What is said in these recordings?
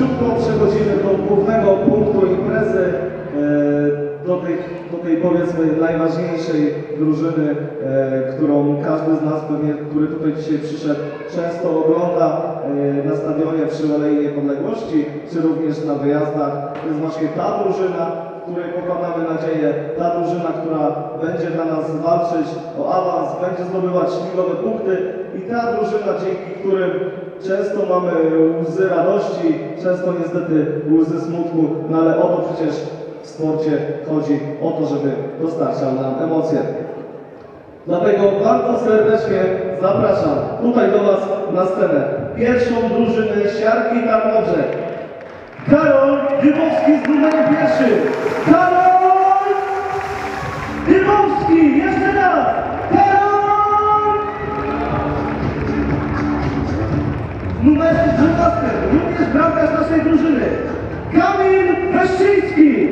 szybciutko przechodzimy do głównego punktu imprezy, e, do tej, do tej powiedzmy najważniejszej drużyny, e, którą każdy z nas pewnie, który tutaj dzisiaj przyszedł, często ogląda e, na stadionie przy Alei Niepodległości, czy również na wyjazdach. To jest właśnie ta drużyna, której pokładamy nadzieję, ta drużyna, która będzie dla nas walczyć o awans, będzie zdobywać śmigowe punkty i ta drużyna, dzięki którym często mamy łzy radości, często niestety łzy smutku, no ale o to przecież w sporcie chodzi, o to, żeby dostarczał nam emocje. Dlatego bardzo serdecznie zapraszam tutaj do Was na scenę pierwszą drużynę Siarki Tarnobrzeg. Karol Dybowski z numerem pierwszym. Karol bramkarz naszej drużyny. Kamil Leszczyński.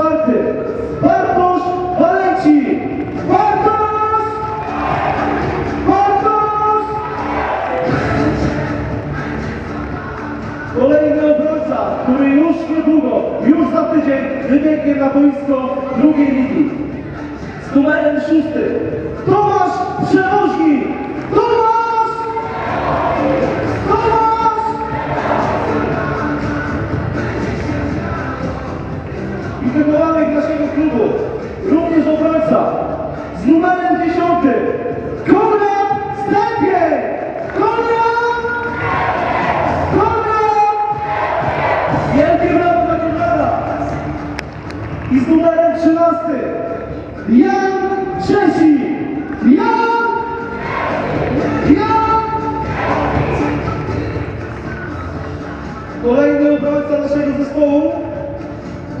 Czwartym Bartosz Walenci. Bartosz! Bartosz! Kolejny obrońca, który już niedługo, już za tydzień wybiegnie na boisko drugiej ligi. Z numerem szóstym Tomasz Przewoźnik. Tomasz! I naszego klubu, również obrońca z numerem 10,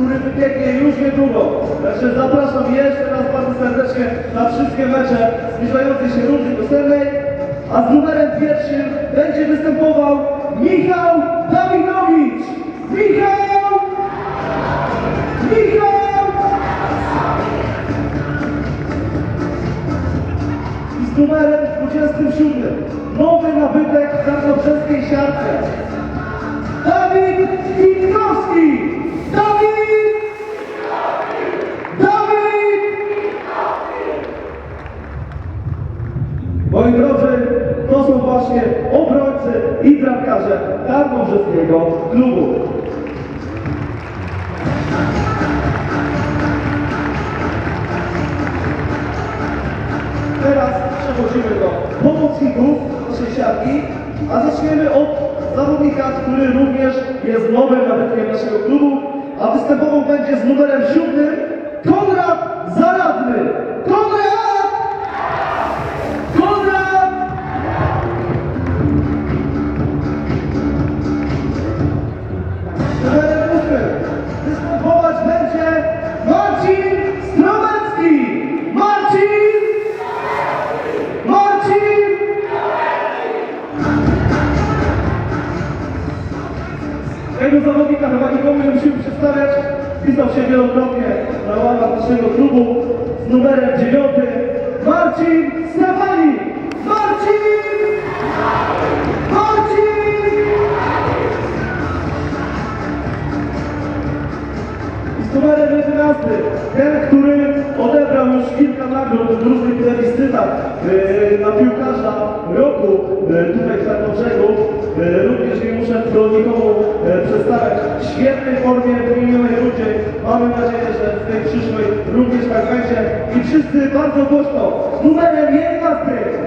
który wybiegnie już niedługo. Także zapraszam jeszcze raz bardzo serdecznie na wszystkie mecze zbliżającej się rundy wiosennej. A z numerem pierwszym będzie występował Michał Dawidowicz. Michał! Michał! I z numerem 27 nowy nabytek w tarnobrzeskiej siarce. Dawid Witkowski! Dawid! Dawid! Moi drodzy, to są właśnie obrońcy i bramkarze Tarnobrzeskiego klubu. Teraz przechodzimy do pomocników naszej siatki, a zaczniemy od zawodnika, który również jest nowym nabytkiem naszego klubu, a występował będzie z numerem siódmym Konrad numerem dziewiątym. Marcin Stefani! Marcin! Marcin! I z numerem 11, ten, który odebrał już kilka nagród w różnych plebiscytach e, na piłkarza roku e, tutaj w Tarnobrzegu. E, Również nie muszę go nikomu przedstawiać. W świetnej formie w minionej rundzie. Mamy nadzieję, że w tej przyszłej również tak. I wszyscy bardzo głośno numerem 11,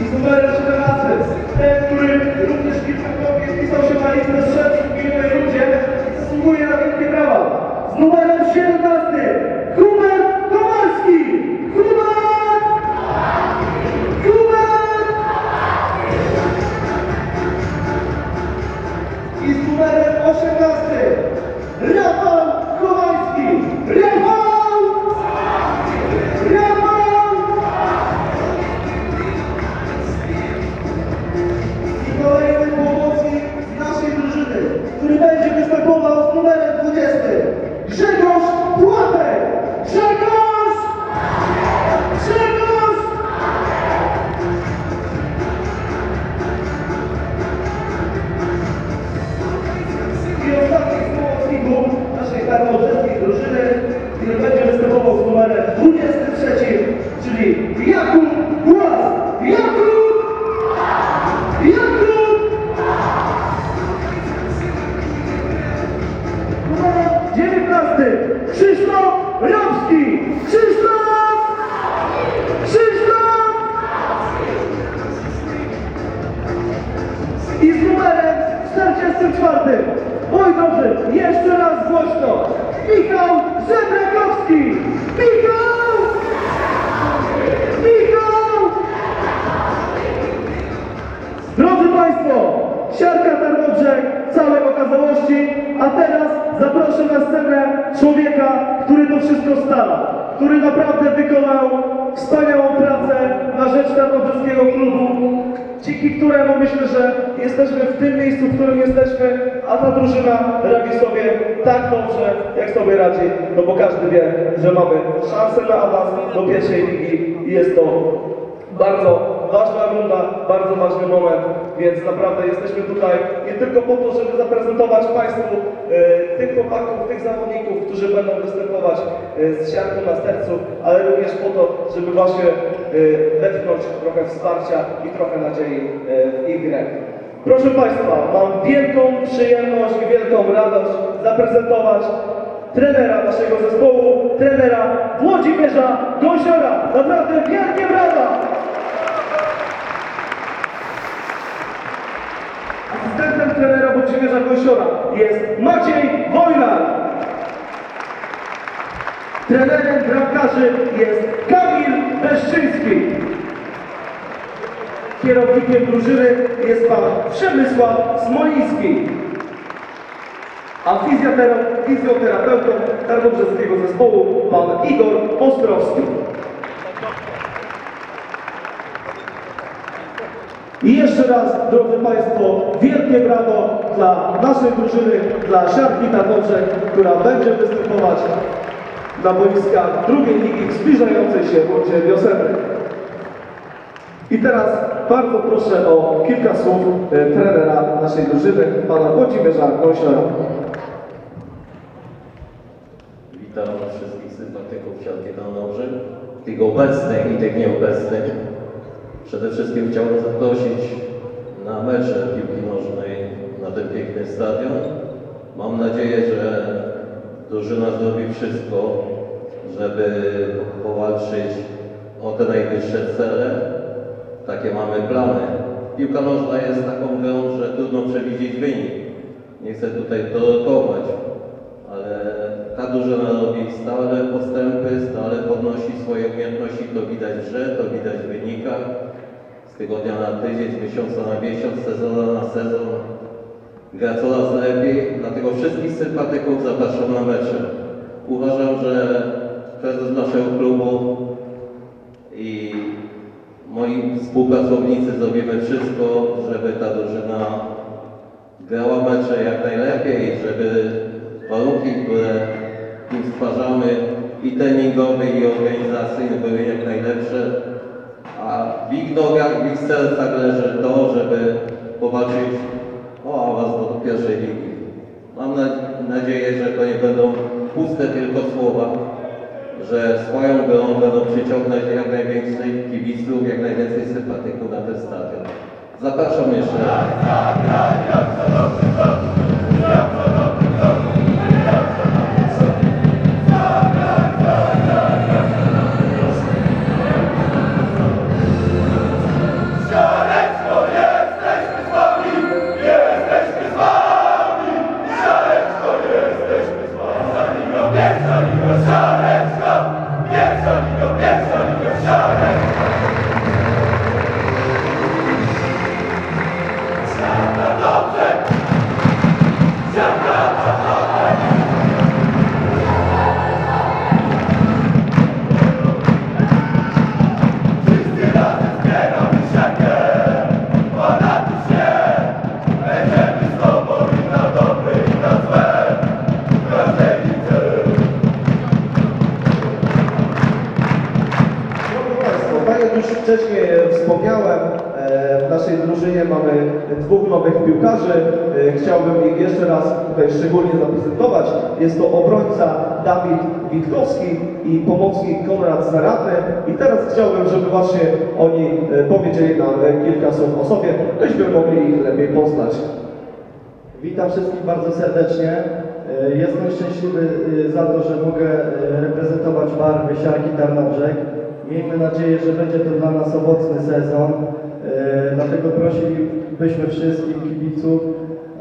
I z numerem 17 ten, który również kilkakrotnie wpisał się na listę strzelców w pierwszej rundzie zasługuje na wielkie brawa. Z numerem 17 Hubert Kowalski! Hubert! Hubert! I z numerem 18 Rafał Kowalski! Rafał! I z numerem 44 Oj dobrze, jeszcze raz głośno Michał Żebrakowski! Michał! Michał! Drodzy Państwo, siarka Tarnobrzeg całej okazałości, a teraz zaproszę na scenę człowieka, który to wszystko stara, który naprawdę wykonał wspaniałą pracę na rzecz Tarnobrzeskiego klubu, dzięki któremu myślę, że jesteśmy w tym miejscu, w którym jesteśmy, a ta drużyna radzi sobie tak dobrze, jak sobie radzi, no bo każdy wie, że mamy szansę na awans do pierwszej ligi i jest to bardzo ważna runda, bardzo ważny moment, więc naprawdę jesteśmy tutaj nie tylko po to, żeby zaprezentować Państwu e, tych chłopaków, tych zawodników, którzy będą występować e, z siarką na sercu, ale również po to, żeby właśnie e, trochę wsparcia i trochę nadziei e, w ich grę. Proszę Państwa, mam wielką przyjemność i wielką radość zaprezentować trenera naszego zespołu, trenera Włodzimierza Gąsiora. Naprawdę wielkie brawa! Trenera Włodzimierza Gąsiora jest Maciej Wojnar. Trenerem bramkarzy jest Kamil Leszczyński. Kierownikiem drużyny jest pan Przemysław Smoliński. A fizjotera- fizjoterapeutą tarnobrzeskiego zespołu pan Igor Ostrowski. I jeszcze raz, drodzy Państwo, wielkie brawo dla naszej drużyny, dla siatki Tarnobrzeg, która będzie występować na boiskach drugiej ligi zbliżającej się rundzie wiosennej. I teraz bardzo proszę o kilka słów e, trenera naszej drużyny, pana Włodzimierza Gąsiora. Witam wszystkich sympatyków siatki Tarnobrzeg, tych obecnych i tych nieobecnych. Przede wszystkim chciałbym zaprosić na mecze piłki nożnej na ten piękny stadion. Mam nadzieję, że drużyna zrobi wszystko, żeby powalczyć o te najwyższe cele. Takie mamy plany. Piłka nożna jest taką grą, że trudno przewidzieć wynik. Nie chcę tutaj prorokować, ale ta drużyna robi stale postępy, stale podnosi swoje umiejętności, to widać grze, to widać w wynikach. Z tygodnia na tydzień, z miesiąca na miesiąc, z sezonu na sezon. Gra coraz lepiej, dlatego wszystkich sympatyków zapraszam na mecze. Uważam, że prezes naszego klubu i moi współpracownicy zrobimy wszystko, żeby ta drużyna grała mecze jak najlepiej, żeby warunki, które im stwarzamy i treningowe i organizacyjne były jak najlepsze, a w ich nogach, w ich sercach leży to, żeby powalczyć o awans do pierwszej ligi. Mam na- nadzieję, że to nie będą puste tylko słowa, że swoją grą będą przyciągnąć jak najwięcej kibiców, jak najwięcej sympatyków na ten stadion. Zapraszam jeszcze raz. Piłkarzy. E, Chciałbym ich jeszcze raz tutaj szczególnie zaprezentować. Jest to obrońca Dawid Witkowski i pomocnik Konrad Zaradny. I teraz chciałbym, żeby właśnie oni e, powiedzieli nam e, kilka słów o sobie, byśmy mogli ich lepiej poznać. Witam wszystkich bardzo serdecznie. Jestem szczęśliwy za to, że mogę reprezentować barwy Siarki Tarnobrzeg. Miejmy nadzieję, że będzie to dla nas owocny sezon. Dlatego prosilibyśmy wszystkich kibiców,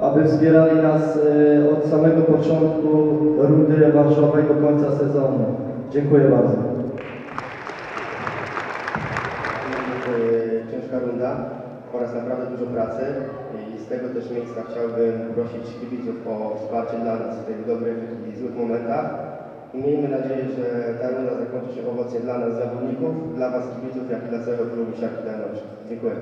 aby wspierali nas e, od samego początku rundy rewanżowej do końca sezonu. Dziękuję bardzo. Ciężka runda oraz naprawdę dużo pracy i z tego też miejsca chciałbym prosić kibiców o wsparcie dla nas w tych dobrych i złych momentach. Miejmy nadzieję, że ta runda dla nas zawodników, dla Was kibiców, jak i dla całego klubu Siaki Dziękuję.